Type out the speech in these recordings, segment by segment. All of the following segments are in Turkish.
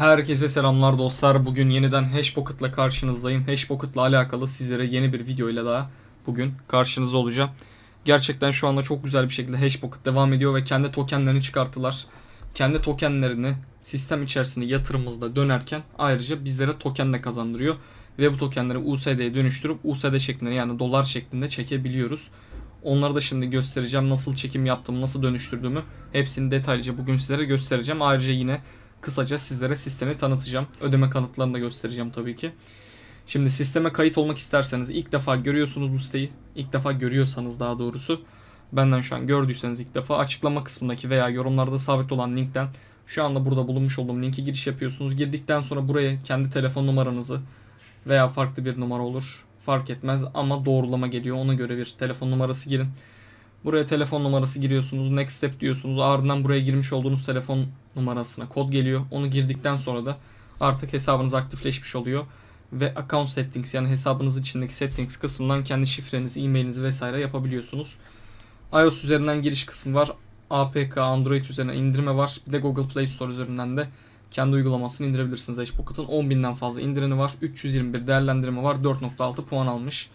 Herkese selamlar dostlar. Bugün yeniden Hashpocket'la karşınızdayım. Hashpocket'la alakalı sizlere yeni bir video ile daha bugün karşınızda olacağım. Gerçekten şu anda çok güzel bir şekilde Hashpocket devam ediyor ve kendi tokenlerini çıkarttılar. Kendi tokenlerini sistem içerisinde yatırımımızda dönerken ayrıca bizlere token de kazandırıyor. Ve bu tokenleri USD'ye dönüştürüp USD şeklinde yani dolar şeklinde çekebiliyoruz. Onları da şimdi göstereceğim. Nasıl çekim yaptım, nasıl dönüştürdüğümü hepsini detaylıca bugün sizlere göstereceğim. Ayrıca yine kısaca sizlere sistemi tanıtacağım. Ödeme kanıtlarını da göstereceğim tabii ki. Şimdi sisteme kayıt olmak isterseniz ilk defa görüyorsunuz bu siteyi. İlk defa görüyorsanız daha doğrusu. Benden şu an gördüyseniz ilk defa açıklama kısmındaki veya yorumlarda sabit olan linkten şu anda burada bulunmuş olduğum linke giriş yapıyorsunuz. Girdikten sonra buraya kendi telefon numaranızı veya farklı bir numara olur. Fark etmez ama doğrulama geliyor. Ona göre bir telefon numarası girin. Buraya telefon numarası giriyorsunuz. Next step diyorsunuz. Ardından buraya girmiş olduğunuz telefon numarasına kod geliyor. Onu girdikten sonra da artık hesabınız aktifleşmiş oluyor. Ve account settings yani hesabınız içindeki settings kısmından kendi şifrenizi, e-mailinizi vesaire yapabiliyorsunuz. iOS üzerinden giriş kısmı var. APK, Android üzerinden indirme var. Bir de Google Play Store üzerinden de kendi uygulamasını indirebilirsiniz Hashpocket'ın. 10.000'den fazla indireni var. 321 değerlendirme var. 4.6 puan almış.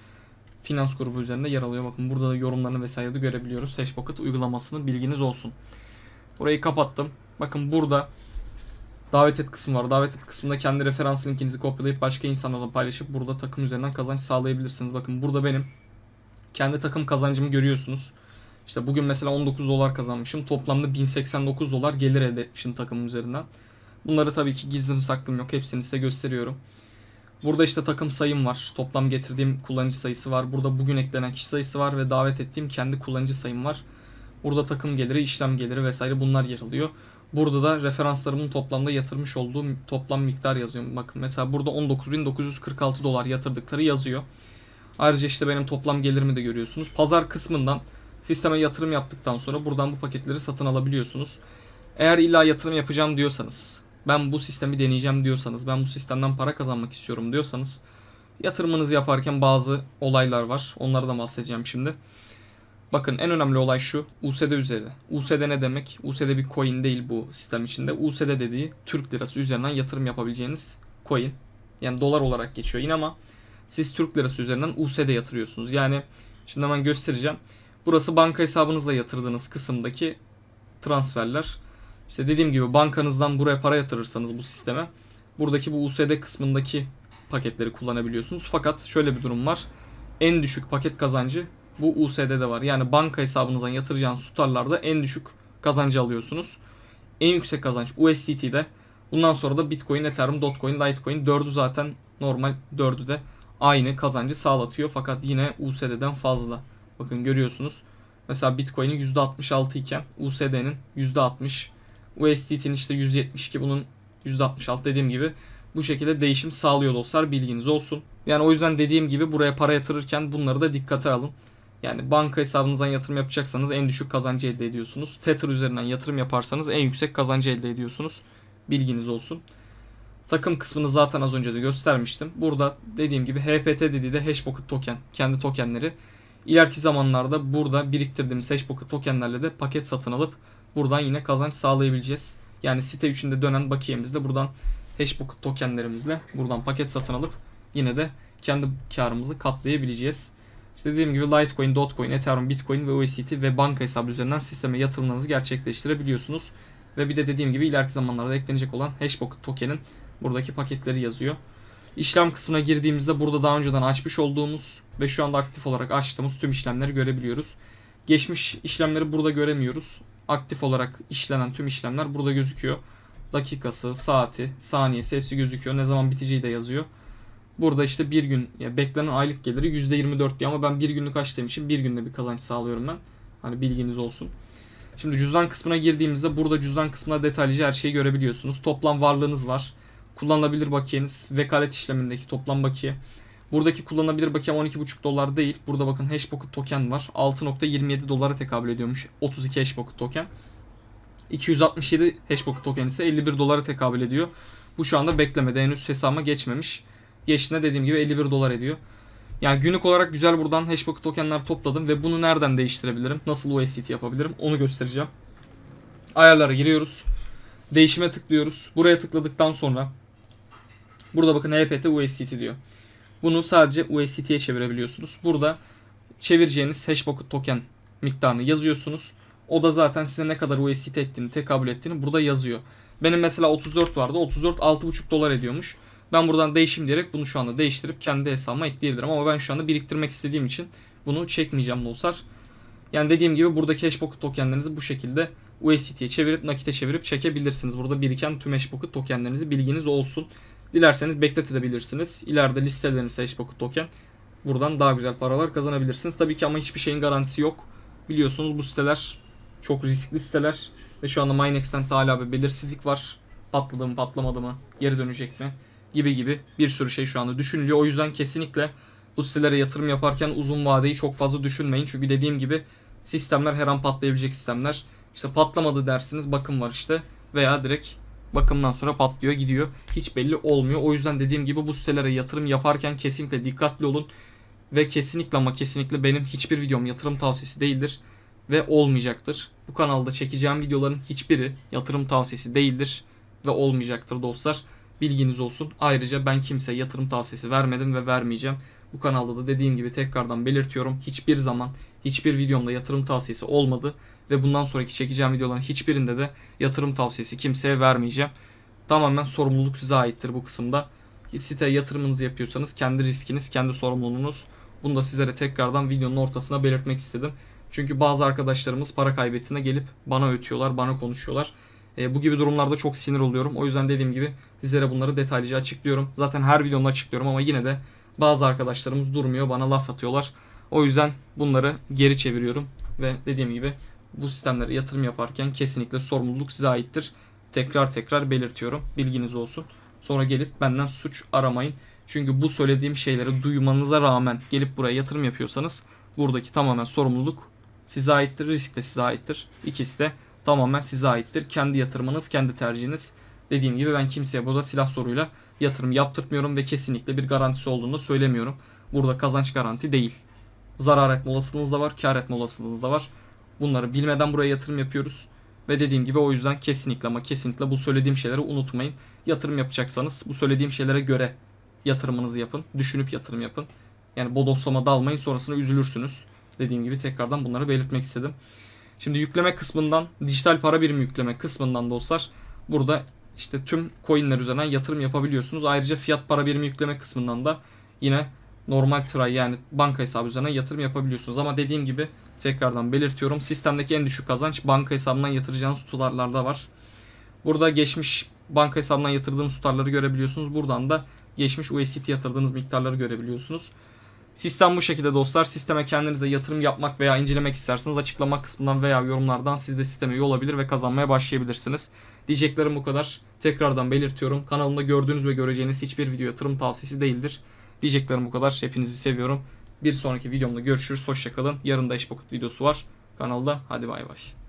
Finans grubu üzerinde yer alıyor. Bakın burada da yorumlarını vesaire de görebiliyoruz. Hashpocket uygulamasını bilginiz olsun. Burayı kapattım. Bakın burada davet et kısmı var. Davet et kısmında kendi referans linkinizi kopyalayıp başka insanlarla paylaşıp burada takım üzerinden kazanç sağlayabilirsiniz. Bakın burada benim kendi takım kazancımı görüyorsunuz. İşte bugün mesela 19 dolar kazanmışım. Toplamda 1089 dolar gelir elde etmişim takımım üzerinden. Bunları tabii ki gizlim saklım yok. Hepsini size gösteriyorum. Burada işte takım sayım var. Toplam getirdiğim kullanıcı sayısı var. Burada bugün eklenen kişi sayısı var ve davet ettiğim kendi kullanıcı sayım var. Burada takım geliri, işlem geliri vesaire bunlar yer alıyor. Burada da referanslarımın toplamda yatırmış olduğum toplam miktar yazıyor. Bakın mesela burada 19.946 dolar yatırdıkları yazıyor. Ayrıca işte benim toplam gelirimi de görüyorsunuz. Pazar kısmından sisteme yatırım yaptıktan sonra buradan bu paketleri satın alabiliyorsunuz. Eğer illa yatırım yapacağım diyorsanız, ben bu sistemi deneyeceğim diyorsanız, ben bu sistemden para kazanmak istiyorum diyorsanız yatırımınızı yaparken bazı olaylar var. Onları da bahsedeceğim şimdi. Bakın en önemli olay şu. USD üzeri. USD ne demek? USD bir coin değil bu sistem içinde. USD dediği Türk lirası üzerinden yatırım yapabileceğiniz coin. Yani dolar olarak geçiyor yine ama siz Türk lirası üzerinden USD yatırıyorsunuz. Yani şimdi hemen göstereceğim. Burası banka hesabınızla yatırdığınız kısımdaki transferler. İşte dediğim gibi bankanızdan buraya para yatırırsanız bu sisteme buradaki bu USD kısmındaki paketleri kullanabiliyorsunuz. Fakat şöyle bir durum var. En düşük paket kazancı bu USD'de var. Yani banka hesabınızdan yatıracağınız tutarlarda en düşük kazancı alıyorsunuz. En yüksek kazanç USDT'de. Bundan sonra da Bitcoin, Ethereum, Dogecoin, Litecoin 4'ü zaten normal 4'ü de aynı kazancı sağlatıyor. Fakat yine USD'den fazla. Bakın görüyorsunuz. Mesela Bitcoin'in %66 iken USD'nin %60, USDT'nin işte 172 bunun %66 dediğim gibi bu şekilde değişim sağlıyor dostlar bilginiz olsun. Yani o yüzden dediğim gibi buraya para yatırırken bunları da dikkate alın. Yani banka hesabınızdan yatırım yapacaksanız en düşük kazancı elde ediyorsunuz. Tether üzerinden yatırım yaparsanız en yüksek kazancı elde ediyorsunuz. Bilginiz olsun. Takım kısmını zaten az önce de göstermiştim. Burada dediğim gibi HPT dediği de Hashpocket token. Kendi tokenleri. İleriki zamanlarda burada biriktirdiğimiz Hashpocket tokenlerle de paket satın alıp buradan yine kazanç sağlayabileceğiz. Yani site içinde dönen bakiyemizde buradan Hashpocket tokenlerimizle buradan paket satın alıp yine de kendi karımızı katlayabileceğiz. İşte dediğim gibi Litecoin, Dogecoin, Ethereum, Bitcoin ve USDT ve banka hesabı üzerinden sisteme yatırımlarınızı gerçekleştirebiliyorsunuz. Ve bir de dediğim gibi ileriki zamanlarda eklenecek olan Hashpocket token'in buradaki paketleri yazıyor. İşlem kısmına girdiğimizde burada daha önceden açmış olduğumuz ve şu anda aktif olarak açtığımız tüm işlemleri görebiliyoruz. Geçmiş işlemleri burada göremiyoruz. Aktif olarak işlenen tüm işlemler burada gözüküyor. Dakikası, saati, saniyesi hepsi gözüküyor. Ne zaman biteceği de yazıyor. Burada işte bir gün ya beklenen aylık geliri %24 diyor ama ben bir günlük açtığım için bir günde bir kazanç sağlıyorum ben. Hani bilginiz olsun. Şimdi cüzdan kısmına girdiğimizde burada cüzdan kısmına detaylıca her şeyi görebiliyorsunuz. Toplam varlığınız var. Kullanılabilir bakiyeniz, vekalet işlemindeki toplam bakiye. Buradaki kullanılabilir bakiyem 12,5 dolar değil. Burada bakın Hashpocket token var. 6.27 dolara tekabül ediyormuş 32 Hashpocket token. 267 Hashpocket token ise 51 dolara tekabül ediyor. Bu şu anda beklemede henüz hesabıma geçmemiş. Geçtiğinde dediğim gibi 51 dolar ediyor. Yani günlük olarak güzel buradan Hashpocket tokenler topladım ve bunu nereden değiştirebilirim? Nasıl USDT yapabilirim? Onu göstereceğim. Ayarlara giriyoruz. Değişime tıklıyoruz. Buraya tıkladıktan sonra burada bakın EPT USDT diyor. Bunu sadece USDT'ye çevirebiliyorsunuz. Burada çevireceğiniz hashbucket token miktarını yazıyorsunuz. O da zaten size ne kadar USDT ettiğini, tekabül ettiğini burada yazıyor. Benim mesela 34 vardı. 34 6,5 dolar ediyormuş. Ben buradan değişim diyerek bunu şu anda değiştirip kendi hesabıma ekleyebilirim. Ama ben şu anda biriktirmek istediğim için bunu çekmeyeceğim dostlar. Yani dediğim gibi buradaki hashbucket tokenlerinizi bu şekilde USDT'ye çevirip nakite çevirip çekebilirsiniz. Burada biriken tüm hashbucket tokenlerinizi bilginiz olsun. Dilerseniz bekletebilirsiniz. İleride listeleriniz hashbucket token. Buradan daha güzel paralar kazanabilirsiniz. Tabii ki ama hiçbir şeyin garantisi yok. Biliyorsunuz bu siteler çok riskli siteler. Ve şu anda Minex'ten hala bir belirsizlik var. Patladı mı patlamadı mı? Geri dönecek mi? Gibi gibi bir sürü şey şu anda düşünülüyor. O yüzden kesinlikle bu sitelere yatırım yaparken uzun vadeyi çok fazla düşünmeyin. Çünkü dediğim gibi sistemler her an patlayabilecek sistemler. İşte patlamadı dersiniz bakım var işte. Veya direkt bakımdan sonra patlıyor gidiyor. Hiç belli olmuyor. O yüzden dediğim gibi bu sitelere yatırım yaparken kesinlikle dikkatli olun. Ve kesinlikle ama kesinlikle benim hiçbir videom yatırım tavsiyesi değildir. Ve olmayacaktır. Bu kanalda çekeceğim videoların hiçbiri yatırım tavsiyesi değildir. Ve olmayacaktır dostlar. Bilginiz olsun. Ayrıca ben kimseye yatırım tavsiyesi vermedim ve vermeyeceğim. Bu kanalda da dediğim gibi tekrardan belirtiyorum. Hiçbir zaman hiçbir videomda yatırım tavsiyesi olmadı. Ve bundan sonraki çekeceğim videoların hiçbirinde de yatırım tavsiyesi kimseye vermeyeceğim. Tamamen sorumluluk size aittir bu kısımda. Siteye yatırımınızı yapıyorsanız kendi riskiniz, kendi sorumluluğunuz. Bunu da sizlere tekrardan videonun ortasına belirtmek istedim. Çünkü bazı arkadaşlarımız para kaybettiğinde gelip bana ötüyorlar, bana konuşuyorlar. E, bu gibi durumlarda çok sinir oluyorum. O yüzden dediğim gibi sizlere bunları detaylıca açıklıyorum. Zaten her videomda açıklıyorum ama yine de bazı arkadaşlarımız durmuyor, bana laf atıyorlar. O yüzden bunları geri çeviriyorum ve dediğim gibi bu sistemlere yatırım yaparken kesinlikle sorumluluk size aittir. Tekrar tekrar belirtiyorum. Bilginiz olsun. Sonra gelip benden suç aramayın. Çünkü bu söylediğim şeyleri duymanıza rağmen gelip buraya yatırım yapıyorsanız buradaki tamamen sorumluluk size aittir. Risk de size aittir. İkisi de tamamen size aittir. Kendi yatırımınız, kendi tercihiniz. Dediğim gibi ben kimseye burada silah soruyla yatırım yaptırtmıyorum ve kesinlikle bir garantisi olduğunu söylemiyorum. Burada kazanç garanti değil. Zarar etme olasılığınız da var, kar etme olasılığınız da var. Bunları bilmeden buraya yatırım yapıyoruz. Ve dediğim gibi o yüzden kesinlikle ama kesinlikle bu söylediğim şeyleri unutmayın. Yatırım yapacaksanız bu söylediğim şeylere göre yatırımınızı yapın. Düşünüp yatırım yapın. Yani bodoslama dalmayın sonrasında üzülürsünüz. Dediğim gibi tekrardan bunları belirtmek istedim. Şimdi yükleme kısmından, dijital para birimi yükleme kısmından dostlar burada işte tüm coinler üzerinden yatırım yapabiliyorsunuz. Ayrıca fiyat para birimi yükleme kısmından da yine normal tray yani banka hesabı üzerinden yatırım yapabiliyorsunuz. Ama dediğim gibi tekrardan belirtiyorum. Sistemdeki en düşük kazanç banka hesabından yatıracağınız tutarlarda var. Burada geçmiş banka hesabından yatırdığınız tutarları görebiliyorsunuz. Buradan da geçmiş USDT yatırdığınız miktarları görebiliyorsunuz. Sistem bu şekilde dostlar. Sisteme kendinize yatırım yapmak veya incelemek isterseniz açıklama kısmından veya yorumlardan siz de sisteme üye olabilir ve kazanmaya başlayabilirsiniz. Diyeceklerim bu kadar. Tekrardan belirtiyorum. Kanalımda gördüğünüz ve göreceğiniz hiçbir video yatırım tavsiyesi değildir. Diyeceklerim bu kadar. Hepinizi seviyorum. Bir sonraki videomda görüşürüz. Hoşçakalın. Yarın da Eşpocket videosu var kanalda. Hadi bay bay.